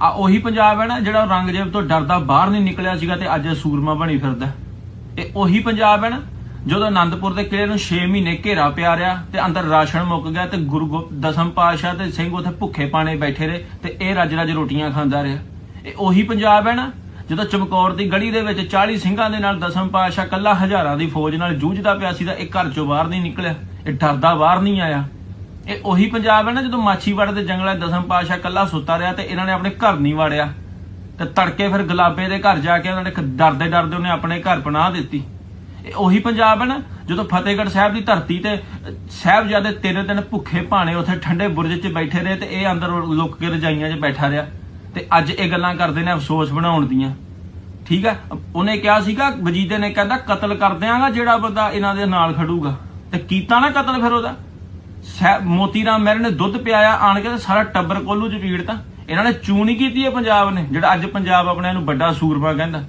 ਆ ਉਹੀ ਪੰਜਾਬ ਹੈ ਨਾ ਜਿਹੜਾ ਰੰਗਜੇਬ ਤੋਂ ਡਰਦਾ ਬਾਹਰ ਨਹੀਂ ਨਿਕਲਿਆ ਸੀਗਾ ਤੇ ਅੱਜ ਸੂਰਮਾ ਬਣੀ ਫਿਰਦਾ। ਇਹ ਉਹੀ ਪੰਜਾਬ ਹੈ ਨਾ, ਜਦੋਂ ਆਨੰਦਪੁਰ ਦੇ ਕਿਲੇ ਨੂੰ 6 ਮਹੀਨੇ ਘੇਰਾ ਪਿਆ ਰਿਹਾ ਤੇ ਅੰਦਰ ਰਾਸ਼ਨ ਮੁੱਕ ਗਿਆ ਤੇ ਗੁਰੂ ਦਸਮ ਪਾਤਸ਼ਾਹ ਤੇ ਸਿੰਘ ਉੱਥੇ ਭੁੱਖੇ ਪਾਣੇ ਬੈਠੇ ਰਹੇ ਤੇ ਇਹ ਰੱਜ ਰੱਜ ਰੋਟੀਆਂ ਖਾਂਦਾ ਰਿਹਾ। ਇਹ ਉਹੀ ਪੰਜਾਬ ਹੈ ਨਾ, ਜਦੋਂ ਚਮਕੌਰ ਦੀ ਗੜੀ ਦੇ ਵਿੱਚ 40 ਸਿੰਘਾਂ ਦੇ ਨਾਲ ਦਸਮ ਪਾਤਸ਼ਾਹ ਕੱਲਾ ਹਜ਼ਾਰਾਂ ਦੀ ਫੌਜ ਨਾਲ ਜੂਝਦਾ ਪਿਆ ਸੀ ਤਾਂ ਇਹ ਘਰ ਚੋਂ ਬਾਹਰ ਨਹੀਂ ਨਿਕਲਿਆ। ਇਹ ਡਰਦਾ ਬਾਹਰ ਨਹੀਂ ਆਇਆ। ਇਹ ਉਹੀ ਪੰਜਾਬ ਹੈ ਨਾ, ਜਦੋਂ ਮਾਛੀਵਾੜ ਦੇ ਜੰਗਲਾਂ 'ਚ ਦਸਮ ਪਾਤਸ਼ਾਹ ਕੱਲਾ ਸੁੱਤਾ ਰਿਹਾ ਤੇ ਇਹਨਾਂ ਨੇ ਆਪਣੇ ਘਰ ਨਹੀਂ ਵਾੜਿਆ। ਤੇ ਤੜਕੇ ਫਿਰ ਗੁਲਾਬੇ ਦੇ ਘਰ ਜਾ ਕੇ ਉਹਨਾਂ ਨੇ ਡਰਦੇ ਡਰਦੇ ਉਹਨੇ ਆਪਣੇ ਘਰ ਪਨਾਹ ਦਿੱਤੀ। ਇਹ ਉਹੀ ਪੰਜਾਬ ਹੈ ਨਾ, ਜਦੋਂ ਫਤਿਹਗੜ੍ਹ ਸਾਹਿਬ ਦੀ ਧਰਤੀ ਤੇ ਸਾਹਿਬਜ਼ਾਦੇ ਤਿੰਨ ਦਿਨ ਭੁੱਖੇ ਭਾਣੇ ਉੱਥੇ ਠੰਡੇ ਬੁਰਜ 'ਚ ਬੈਠੇ ਰਹੇ ਤੇ ਇਹ ਅੰਦਰ ਲੁੱਕ ਕੇ ਰਜਾਈਆਂ 'ਚ ਬੈਠਾ ਰਿਹਾ। ਤੇ ਅੱਜ ਇਹ ਗੱਲਾਂ ਕਰਦੇ ਨੇ ਅਫਸੋਸ ਬਣਾਉਣ ਦੀਆਂ। ਠੀਕ ਹੈ ਉਹਨੇ ਕਿਹਾ ਸੀਗਾ, ਵਜੀਦੇ ਨੇ ਕਹਿੰਦਾ, ਕਤਲ ਕਰ ਦਿਆਂਗਾ ਜਿਹੜਾ ਬੰਦਾ ਇਹਨਾਂ ਦੇ ਨਾਲ ਖੜੂਗਾ। ਤੇ ਕੀਤਾ ਨਾ ਕਤਲ ਫਿਰ ਉਹਦਾ? ਮੋਤੀ ਰਾਮ ਮਹਿਰ ਨੇ ਦੁੱਧ ਪਿਆਇਆ, ਆਣ ਕੇ ਤੇ ਸਾਰਾ ਟੱਬਰ ਕੋਲੂ ਚ ਪੀੜਤਾ ਇਹਨਾਂ ਨੇ ਚੂਨੀ ਕੀਤੀ ਹੈ ਪੰਜਾਬ ਨੇ, ਜਿਹੜਾ ਅੱਜ ਪੰਜਾਬ ਆਪਣੇ ਨੂੰ ਵੱਡਾ ਸੂਰਮਾ ਕਹਿੰਦਾ।